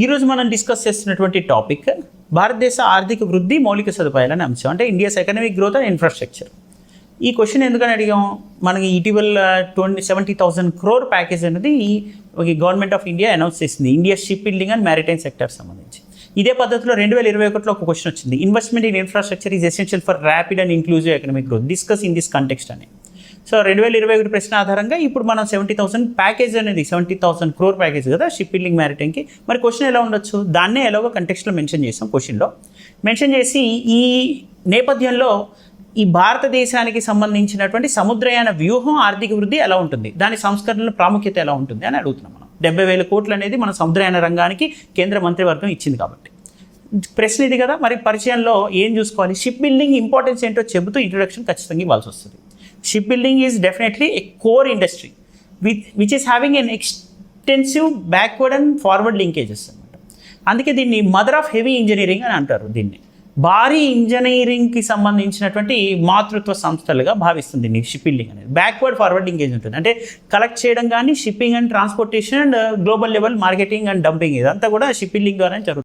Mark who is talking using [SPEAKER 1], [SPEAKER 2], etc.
[SPEAKER 1] ఈరోజు మనం డిస్కస్ చేస్తున్నటువంటి టాపిక్ భారతదేశ ఆర్థిక వృద్ధి మౌలిక సదుపాయాలని అంశం. అంటే India's economic growth and infrastructure ఈ క్వశ్చన్ ఎందుకని అడిగాం? మనకి ఇటీవల twenty seventy thousand crore package అనేది గవర్నమెంట్ ఆఫ్ ఇండియా అనౌన్స్ చేసింది. India ship building and maritime sector సంబంధించి. ఇదే పద్ధతిలో రెండు వేల ఇరవై ఒకటిలో ఒక క్వశ్చన్ వచ్చింది. Investment in infrastructure is essential for rapid and inclusive economic growth discuss in this context అని. సో రెండు వేల ఇరవై ఒకటి ప్రశ్న ఆధారంగా ఇప్పుడు మనం సెవెంటీ థౌసండ్ ప్యాకేజ్ అనేది సెవెంటీ థౌసండ్ క్రోర్ ప్యాకేజ్ కదా షిప్ బిల్డింగ్ మ్యారిటైన్కి మరి క్వశ్చన్ ఎలా ఉండొచ్చు? దాన్నే ఎలాగో కంటెక్స్ట్లో మెన్షన్ చేసాం క్వశ్చన్లో మెన్షన్ చేసి ఈ నేపథ్యంలో ఈ భారతదేశానికి సంబంధించినటువంటి సముద్రయాన వ్యూహం ఆర్థిక వృద్ధి ఎలా ఉంటుంది? దాని సంస్కరణల ప్రాముఖ్యత ఎలా ఉంటుంది అని అడుగుతున్నాం మనం. డెబ్బై వేల కోట్లు అనేది మన సముద్రయాన రంగానికి కేంద్ర మంత్రివర్గం ఇచ్చింది కాబట్టి. ప్రశ్న ఇది కదా మరి పరిచయంలో ఏం చూసుకోవాలి? షిప్ బిల్డింగ్ ఇంపార్టెన్స్ ఏంటో చెబుతూ ఇంట్రొడక్షన్ ఖచ్చితంగా ఇవ్వాల్సి వస్తుంది. Ship building is definitely a core industry with which is having an extensive backward and forward linkages అనమాట అందుకే దీన్ని మదర్ ఆఫ్ హెవీ ఇంజనీరింగ్ అని అంటారు దీన్ని. భారీ ఇంజనీరింగ్కి సంబంధించినటువంటి మాతృత్వ సంస్థలుగా భావిస్తుంది దీన్ని షిప్ బిల్డింగ్ అనేది. బ్యాక్వర్డ్ ఫార్వర్డ్ లింకేజ్ ఉంటుంది. అంటే కలెక్ట్ చేయడం కానీ shipping and transportation and global level marketing and dumping ఇదంతా కూడా షిప్ బిల్డింగ్ ద్వారానే జరుగుతుంది.